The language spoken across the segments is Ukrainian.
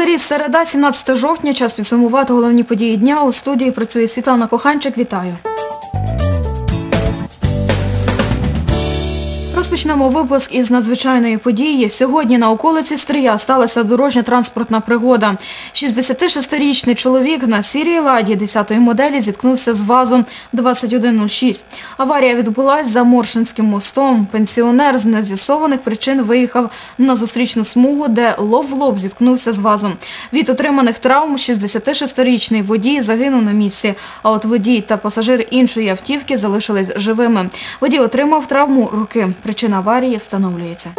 календарі середа, 17 жовтня. Час підсумувати головні події дня. У студії працює Світлана Коханчик. Вітаю. Розпочнемо випуск із надзвичайної події. Сьогодні на околиці Стрия сталася дорожньо-транспортна пригода. 66-річний чоловік на сірій ладі 10-ї моделі зіткнувся з вазом 2106. Аварія відбулась за Моршинським мостом. Пенсіонер з нез'ясованих причин виїхав на зустрічну смугу, де лоб в лоб зіткнувся з вазом. Від отриманих травм 66-річний водій загинув на місці, а от водій та пасажир іншої автівки залишились живими. Водій отримав травму руки. Причина аварії встановлюється.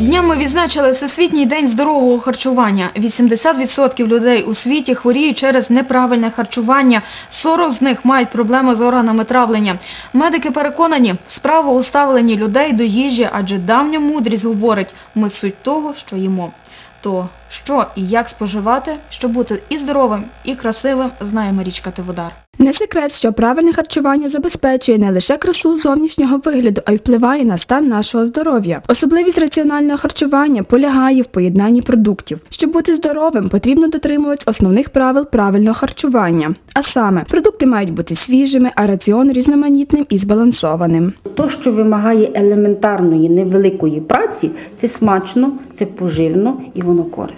Днями відзначили Всесвітній день здорового харчування. 80% людей у світі хворіють через неправильне харчування. 40 з них мають проблеми з органами травлення. Медики переконані, справа у ставленні людей до їжі, адже давня мудрість говорить, ми суть того, що їмо. То що і як споживати, щоб бути і здоровим, і красивим, знає Марічка Тиводар. Не секрет, що правильне харчування забезпечує не лише красу зовнішнього вигляду, а й впливає на стан нашого здоров'я. Особливість раціонального харчування полягає в поєднанні продуктів. Щоб бути здоровим, потрібно дотримуватись основних правил правильного харчування. А саме, продукти мають бути свіжими, а раціон різноманітним і збалансованим. То, що вимагає елементарної невеликої праці, це смачно, це поживно і воно корисно.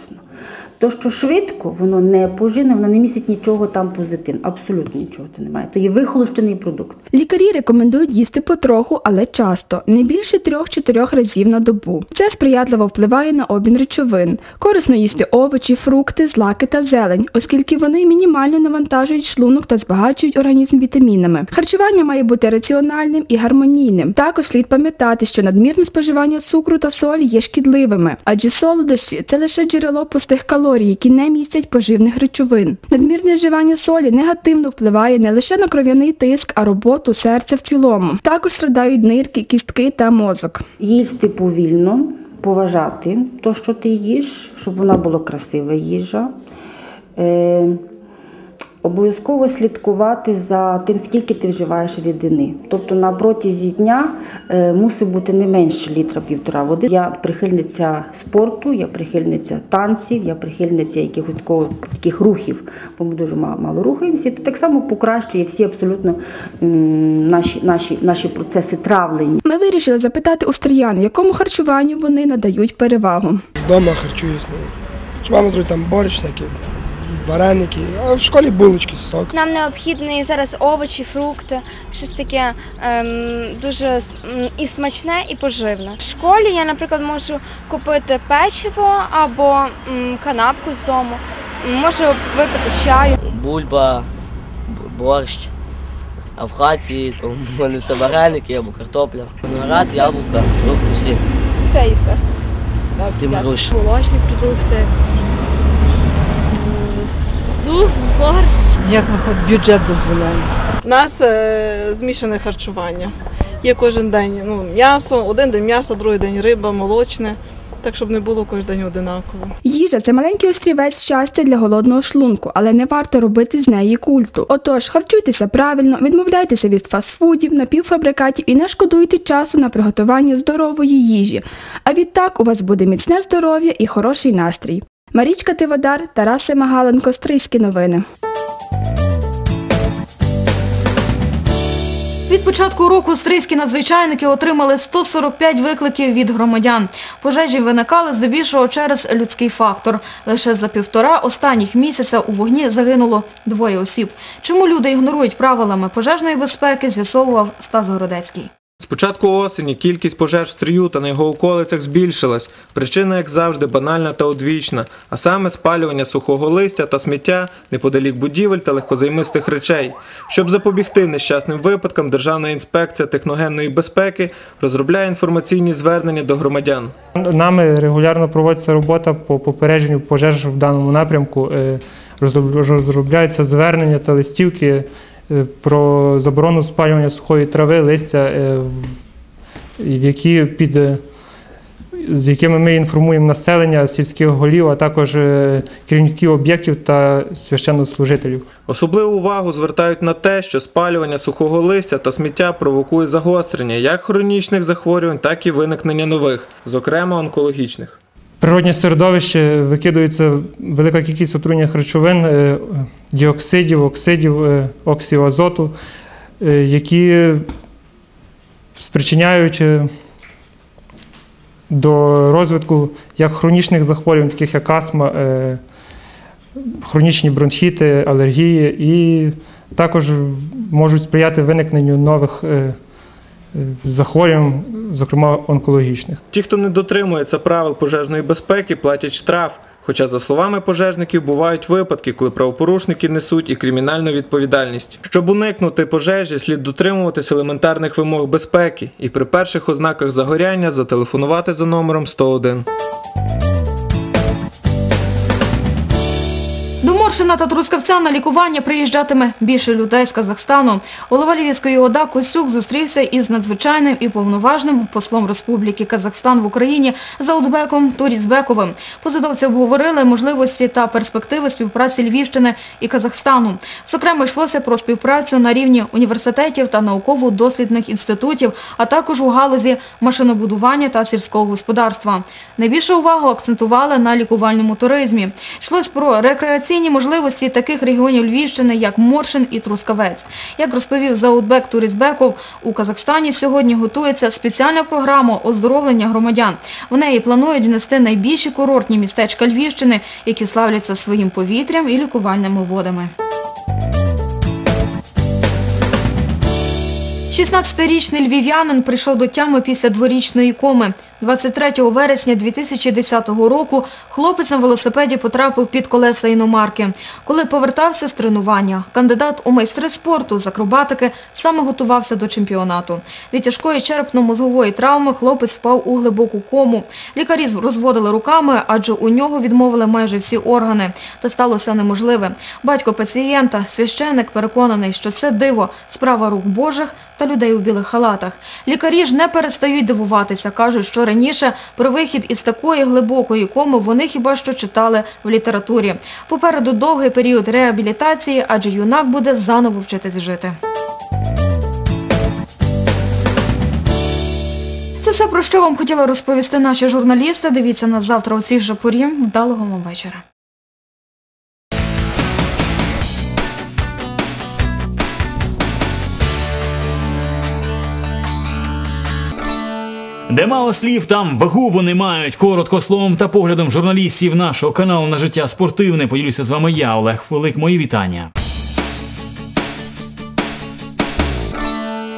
То, що швидко, воно не поживне, воно не містить нічого там позитивного, абсолютно нічого там немає. То є вихолощений продукт. Лікарі рекомендують їсти потроху, але часто, не більше 3-4 разів на добу. Це сприятливо впливає на обмін речовин. Корисно їсти овочі, фрукти, злаки та зелень, оскільки вони мінімально навантажують шлунок та збагачують організм вітамінами. Харчування має бути раціональним і гармонійним. Також слід пам'ятати, що надмірне споживання цукру та солі є шкідливими, адже солодощі це лише джерело пустих калорій, які не містять поживних речовин. Надмірне вживання солі негативно впливає не лише на кров'яний тиск, а роботу серця в цілому. Також страдають нирки, кістки та мозок. Їсти повільно, поважати те, що ти їш, щоб вона була красива їжа. Обов'язково слідкувати за тим, скільки ти вживаєш рідини. Тобто на протязі дня е, мусить бути не менше літра півтора води. Я прихильниця спорту, я прихильниця танців, я прихильниця якихось такого- таких рухів, бо ми дуже мало, мало рухаємося. Так само покращує всі абсолютно м, наші, наші, наші процеси травлення. Ми вирішили запитати у стріян, якому харчуванню вони надають перевагу. Вдома харчуюсь. Ну, мама зробить там борщ, всякі вареники, а в школі булочки, сок. Нам необхідні зараз овочі, фрукти, щось таке ем, дуже і смачне, і поживне. В школі я, наприклад, можу купити печиво або м, канапку з дому, можу випити чаю. бульба, борщ. А в хаті то в мене все вареники або картопля. Виноград, яблука, фрукти всі. Все їсти. Молочні продукти. Суп, борщ. як виход- бюджет дозволяє. У нас е, змішане харчування. Є кожен день ну, м'ясо, один день м'ясо, другий день риба, молочне. Так, щоб не було кожен день одинаково. Їжа це маленький острівець щастя для голодного шлунку, але не варто робити з неї культу. Отож, харчуйтеся правильно, відмовляйтеся від фастфудів, напівфабрикатів і не шкодуйте часу на приготування здорової їжі. А відтак у вас буде міцне здоров'я і хороший настрій. Марічка Тиводар, Тарас Семагаленко, Стрийські новини. Від початку року стрийські надзвичайники отримали 145 викликів від громадян. Пожежі виникали здебільшого через людський фактор. Лише за півтора останніх місяця у вогні загинуло двоє осіб. Чому люди ігнорують правилами пожежної безпеки, з'ясовував Стас Городецький. З початку осені кількість пожеж в стрію та на його околицях збільшилась. Причина, як завжди, банальна та одвічна, а саме спалювання сухого листя та сміття неподалік будівель та легкозаймистих речей. Щоб запобігти нещасним випадкам, Державна інспекція техногенної безпеки розробляє інформаційні звернення до громадян. Нами регулярно проводиться робота по попередженню пожеж в даному напрямку. Е, Розробляються звернення та листівки про заборону спалювання сухої трави, листя, е, які під е, з якими ми інформуємо населення, сільських голів, а також е, керівників об'єктів та священнослужителів. Особливу увагу звертають на те, що спалювання сухого листя та сміття провокує загострення як хронічних захворювань, так і виникнення нових, зокрема онкологічних. Природнє середовище викидується велика кількість отруйних речовин, е, діоксидів, оксидів, е, оксів азоту, е, які спричиняють до розвитку як хронічних захворювань, таких як астма, хронічні бронхіти, алергії, і також можуть сприяти виникненню нових захворювань, зокрема онкологічних. Ті, хто не дотримується правил пожежної безпеки, платять штраф. Хоча, за словами пожежників, бувають випадки, коли правопорушники несуть і кримінальну відповідальність. Щоб уникнути пожежі, слід дотримуватись елементарних вимог безпеки і при перших ознаках загоряння зателефонувати за номером 101. До Моршина та Трускавця на лікування приїжджатиме більше людей з Казахстану. Голова Львівської ОДА Косюк зустрівся із надзвичайним і повноважним послом Республіки Казахстан в Україні Заудбеком Турізбековим. Посадовці обговорили можливості та перспективи співпраці Львівщини і Казахстану. Зокрема, йшлося про співпрацю на рівні університетів та науково-дослідних інститутів, а також у галузі машинобудування та сільського господарства. Найбільшу увагу акцентували на лікувальному туризмі. Йшлось про рекреаційні можливості таких регіонів Львівщини, як Моршин і Трускавець. Як розповів Заудбек Турізбеков, у Казахстані сьогодні готується спеціальна програма оздоровлення громадян. В неї планують внести найбільші курортні містечка Львівщини, які славляться своїм повітрям і лікувальними водами. 16-річний львів'янин прийшов до тями після дворічної коми. 23 вересня 2010 року хлопець на велосипеді потрапив під колеса іномарки. Коли повертався з тренування, кандидат у майстри спорту з акробатики саме готувався до чемпіонату. Від тяжкої черепно-мозгової травми хлопець впав у глибоку кому. Лікарі розводили руками, адже у нього відмовили майже всі органи. Та сталося неможливе. Батько пацієнта, священик, переконаний, що це диво – справа рук Божих та людей у білих халатах. Лікарі ж не перестають дивуватися. Кажуть, що раніше про вихід із такої глибокої коми вони хіба що читали в літературі. Попереду довгий період реабілітації, адже юнак буде заново вчитись жити. Це все, про що вам хотіли розповісти наші журналісти. Дивіться нас завтра у цій же. Вдалого вам вечора. Мало слів, там вагу вони мають. Коротко словом та поглядом журналістів нашого каналу на життя спортивне. Поділюся з вами я, Олег Фелик. Мої вітання.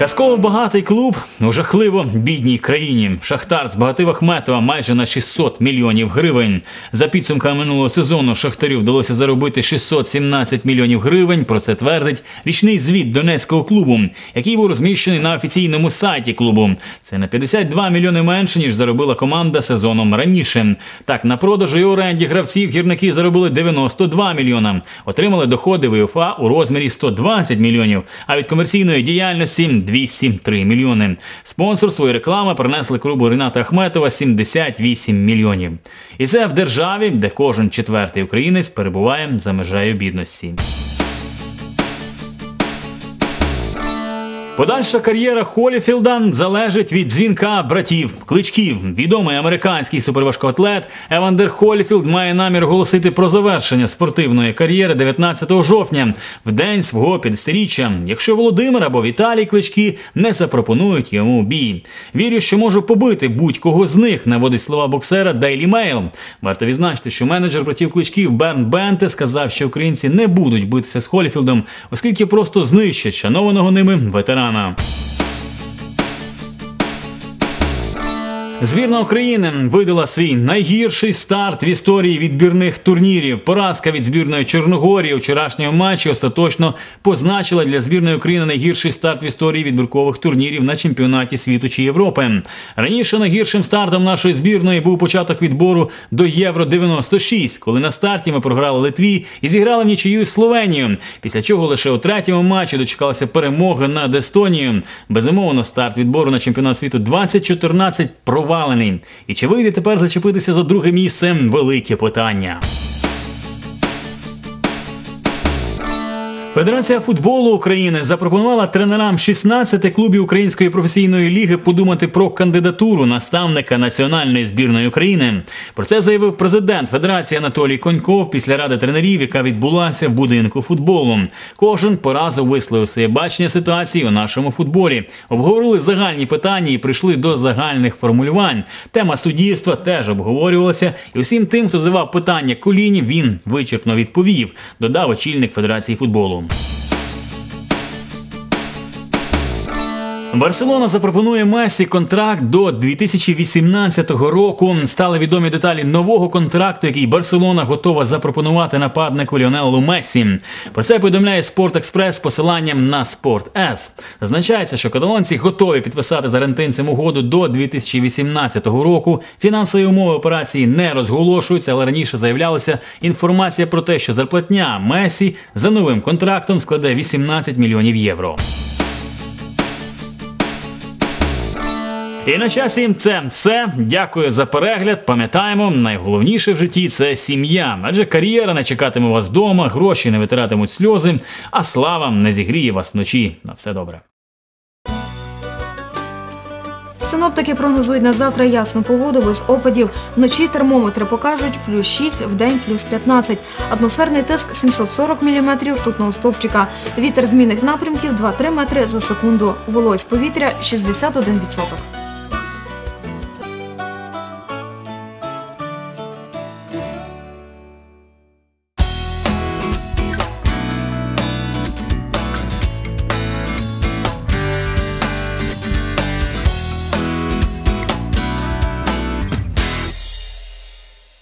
Казково багатий клуб у жахливо бідній країні. Шахтар збагатив Ахметова майже на 600 мільйонів гривень. За підсумками минулого сезону Шахтарю вдалося заробити 617 мільйонів гривень. Про це твердить річний звіт Донецького клубу, який був розміщений на офіційному сайті клубу. Це на 52 мільйони менше ніж заробила команда сезоном раніше. Так на продажу і оренді гравців гірники заробили 92 мільйона. Отримали доходи в УЄФА у розмірі 120 мільйонів. А від комерційної діяльності 203 мільйони. Спонсорство і реклама принесли клубу Рената Ахметова 78 мільйонів. І це в державі, де кожен четвертий українець перебуває за межею бідності. Подальша кар'єра Холіфілда залежить від дзвінка братів кличків. Відомий американський суперважкоатлет Евандер Холіфілд має намір оголосити про завершення спортивної кар'єри 19 жовтня, в день свого 50-річчя, якщо Володимир або Віталій клички не запропонують йому бій. Вірю, що можу побити будь-кого з них, наводить слова боксера Daily Mail. Варто відзначити, що менеджер братів кличків Берн Бенте сказав, що українці не будуть битися з Холіфілдом, оскільки просто знищать шанованого ними ветерана. Романа. Збірна України видала свій найгірший старт в історії відбірних турнірів. Поразка від збірної Чорногорії у вчорашньому матчі остаточно позначила для збірної України найгірший старт в історії відбіркових турнірів на чемпіонаті світу чи Європи. Раніше найгіршим стартом нашої збірної був початок відбору до Євро 96, коли на старті ми програли Литві і зіграли в нічию з Словенією. Після чого лише у третьому матчі дочекалася перемоги над Естонією. Безумовно, старт відбору на чемпіонат світу 2014 провалився провалений. І чи вийде тепер зачепитися за друге місце? Велике питання. Федерація футболу України запропонувала тренерам 16 клубів Української професійної ліги подумати про кандидатуру наставника національної збірної України. Про це заявив президент Федерації Анатолій Коньков після ради тренерів, яка відбулася в будинку футболу. Кожен по разу висловив своє бачення ситуації у нашому футболі. Обговорили загальні питання і прийшли до загальних формулювань. Тема суддівства теж обговорювалася, і усім тим, хто задавав питання коліні, він вичерпно відповів. Додав очільник Федерації футболу. home. Барселона запропонує Месі контракт до 2018 року. Стали відомі деталі нового контракту, який Барселона готова запропонувати нападнику Ліонелу Месі. Про це повідомляє Спорт Експрес з посиланням на Спорт С. Зазначається, що каталонці готові підписати з аргентинцем угоду до 2018 року. Фінансові умови операції не розголошуються, але раніше заявлялася інформація про те, що зарплатня Месі за новим контрактом складе 18 мільйонів євро. І на часі це все. Дякую за перегляд. Пам'ятаємо, найголовніше в житті це сім'я. Адже кар'єра не чекатиме вас вдома, гроші не витиратимуть сльози, а слава не зігріє вас вночі. На все добре. Синоптики прогнозують на завтра ясну погоду без опадів. Вночі термометри покажуть плюс 6, в день плюс 15. Атмосферний тиск 740 мм ртутного стовпчика. Вітер змінних напрямків 2-3 метри за секунду. Вологість повітря 61%.